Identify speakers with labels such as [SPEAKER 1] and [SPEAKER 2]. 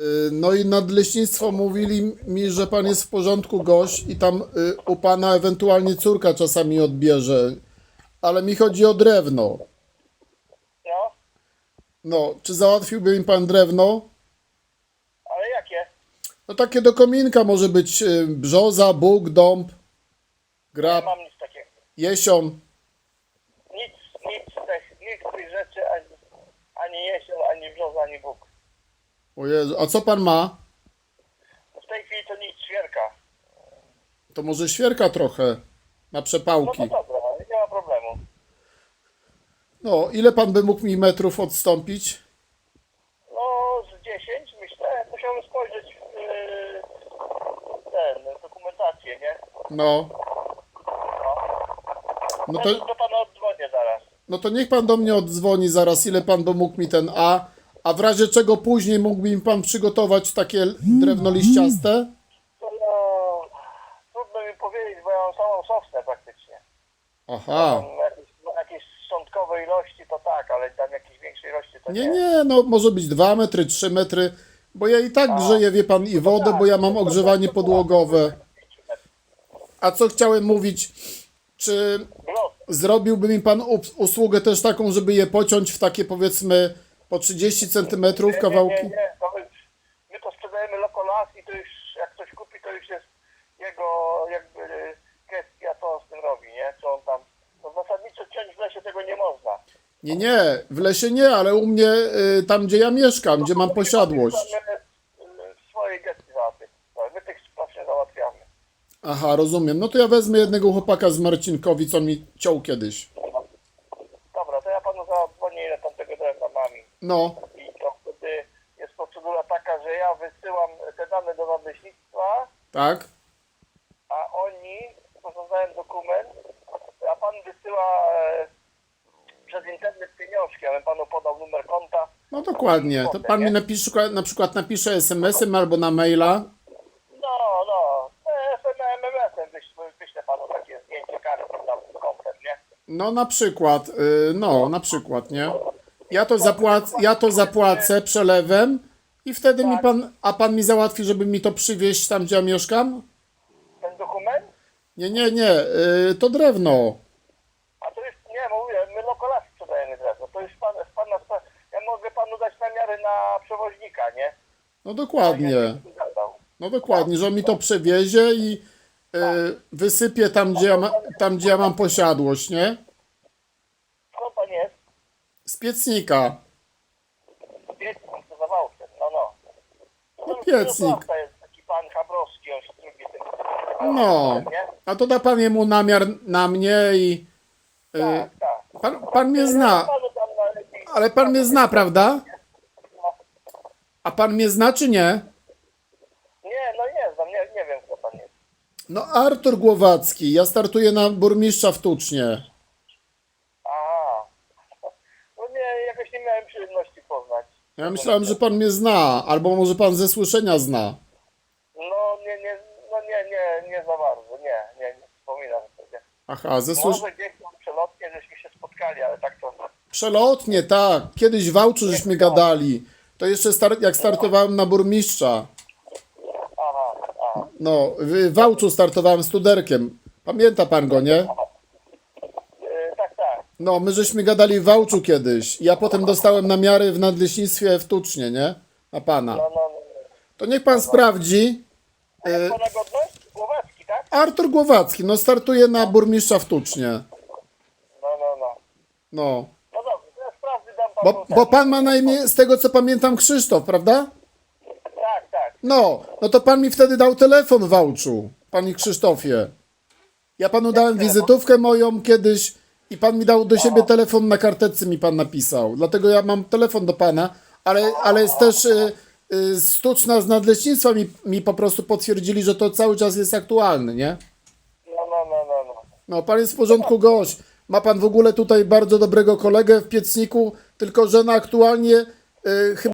[SPEAKER 1] Y, No i nadleśnictwo mówili mi, że pan jest w porządku gość i tam y, u pana ewentualnie córka czasami odbierze. Ale mi chodzi o drewno.
[SPEAKER 2] No,
[SPEAKER 1] No, czy załatwiłby mi pan drewno?
[SPEAKER 2] ale jakie?
[SPEAKER 1] No takie do kominka może być y, brzoza, bóg, dąb,
[SPEAKER 2] Nie
[SPEAKER 1] grab,
[SPEAKER 2] mam nic takiego.
[SPEAKER 1] jesion.
[SPEAKER 2] Nic, nic, tych, nic tych rzeczy, ani, ani jesień, ani brzoza, ani Bóg.
[SPEAKER 1] O Jezu, a co pan ma?
[SPEAKER 2] W tej chwili to nic, świerka.
[SPEAKER 1] To może świerka trochę na
[SPEAKER 2] No
[SPEAKER 1] przepałki.
[SPEAKER 2] to dobra, nie ma problemu.
[SPEAKER 1] No, ile pan by mógł mi metrów odstąpić?
[SPEAKER 2] No, z 10 myślę, musiałem spojrzeć w yy, ten, dokumentację, nie?
[SPEAKER 1] No,
[SPEAKER 2] No,
[SPEAKER 1] no
[SPEAKER 2] to...
[SPEAKER 1] to,
[SPEAKER 2] do pana oddzwonię zaraz.
[SPEAKER 1] no to niech pan do mnie oddzwoni zaraz, ile pan by mógł mi ten A, a w razie czego później mógłby mi pan przygotować takie drewno liściaste?
[SPEAKER 2] No, trudno mi powiedzieć, bo ja mam samą sosnę praktycznie.
[SPEAKER 1] Aha.
[SPEAKER 2] Tam jakieś, no, jakieś szczątkowe ilości to tak, ale tam jakieś większe ilości to nie.
[SPEAKER 1] Nie, nie, no może być 2 metry, 3 metry, bo ja i tak grzeję, wie pan, i wodę, bo ja mam ogrzewanie podłogowe. A co chciałem mówić, czy
[SPEAKER 2] Blok.
[SPEAKER 1] zrobiłby mi pan us- usługę też taką, żeby je pociąć w takie powiedzmy po 30 centymetrów
[SPEAKER 2] Nie,
[SPEAKER 1] kawałki?
[SPEAKER 2] nie, nie, to już, my to sprzedajemy lokolas i to już, jak ktoś kupi, to już jest jego jakby gestia, co on z tym robi, nie? Co on tam, no zasadniczo ciąć w lesie tego nie można.
[SPEAKER 1] Nie, nie, w lesie nie, ale u mnie y, tam, gdzie ja mieszkam, gdzie mam posiadłość.
[SPEAKER 2] My, w swojej gestii załatwiamy. My tych spraw nie załatwiamy.
[SPEAKER 1] Aha, rozumiem. No to ja wezmę jednego chłopaka z Marcinkowic, on mi ciął kiedyś.
[SPEAKER 2] Dobra, to ja panu zadzwonię, ile tam tego drewna mam i,
[SPEAKER 1] No,
[SPEAKER 2] i to wtedy jest procedura taka, że ja wysyłam te dane do nadleśnictwa,
[SPEAKER 1] tak?
[SPEAKER 2] a oni sporządzają dokument, a pan wysyła e, przez internet pieniążki, ja bym panu podał numer konta.
[SPEAKER 1] No dokładnie. To pan mi napisze, na przykład napisze SMS-em albo na maila.
[SPEAKER 2] No, no, SMS-em wyślę, wyślę panu takie zdjęcie karty tam nie?
[SPEAKER 1] No na przykład, y, no na przykład, nie? Ja to, zapłac, ja to zapłacę przelewem i wtedy mi pan, a pan mi załatwi, żeby mi to przywieźć tam, gdzie ja mieszkam?
[SPEAKER 2] Ten dokument?
[SPEAKER 1] Nie, nie, nie, y, to drewno.
[SPEAKER 2] A to już, nie, mówię, my lokolas sprzedajemy drewno, to już pan, z pana, spra- ja mogę panu dać namiary na przewoźnika, nie?
[SPEAKER 1] No dokładnie.
[SPEAKER 2] Zadał.
[SPEAKER 1] No dokładnie, że on mi to przewiezie i y, wysypie tam gdzie, ja ma, tam, gdzie ja mam posiadłość, nie? Z piecnika.
[SPEAKER 2] Piecnik, to za Wałcem, no, no.
[SPEAKER 1] No, Piecnik.
[SPEAKER 2] To jest taki pan Chabrowski, on się lubi tym.
[SPEAKER 1] No. A to da pan jemu namiar na mnie i... Y,
[SPEAKER 2] Tak, tak.
[SPEAKER 1] pan, pan mnie zna, ale pan mnie zna, prawda? A pan mnie zna czy nie?
[SPEAKER 2] Nie, no nie znam, nie, nie wiem kto pan jest.
[SPEAKER 1] No Artur Głowacki, ja startuję na burmistrza w Tucznie.
[SPEAKER 2] Aha. No nie, jakoś nie miałem przyjemności poznać.
[SPEAKER 1] Ja myślałem, że pan mnie zna, albo może pan ze słyszenia zna.
[SPEAKER 2] No nie, nie, no nie, nie, nie za bardzo, nie, nie, nie wspominam sobie.
[SPEAKER 1] Aha, ze słysz...
[SPEAKER 2] Może gdzieś tam przelotnie, żeśmy się spotkali, ale tak to...
[SPEAKER 1] Przelotnie, tak. Kiedyś w żeśmy gadali. To jeszcze start, jak startowałem na burmistrza.
[SPEAKER 2] Aha, aha.
[SPEAKER 1] No, w Wałczu startowałem studerkiem. Pamięta pan go, nie? No, my żeśmy gadali w Wałczu kiedyś. Ja potem dostałem namiary w nadleśnictwie w Tucznie, nie? Na pana.
[SPEAKER 2] No, no, no.
[SPEAKER 1] To niech pan sprawdzi.
[SPEAKER 2] A jak pana godność? Głowacki, tak?
[SPEAKER 1] Artur Głowacki, no startuje na burmistrza w Tucznie.
[SPEAKER 2] No, no, no.
[SPEAKER 1] No.
[SPEAKER 2] No dobrze, to ja sprawdzę, dam panu
[SPEAKER 1] bo pan ma na imię, z tego co pamiętam, Krzysztof, prawda?
[SPEAKER 2] Tak, tak.
[SPEAKER 1] No, no to pan mi wtedy dał telefon w Wałczu, panie Krzysztofie. Ja panu dałem wizytówkę moją kiedyś i pan mi dał do siebie telefon na karteczce mi pan napisał. Dlatego ja mam telefon do pana, ale, ale jest też y, y, Stuczna z Nadleśnictwa mi, mi po prostu potwierdzili, że to cały czas jest aktualny, nie?
[SPEAKER 2] No, no, no, no, no.
[SPEAKER 1] No, pan jest w porządku gość. Ma pan w ogóle tutaj bardzo dobrego kolegę w Piecniku, tylko że no aktualnie y, chyba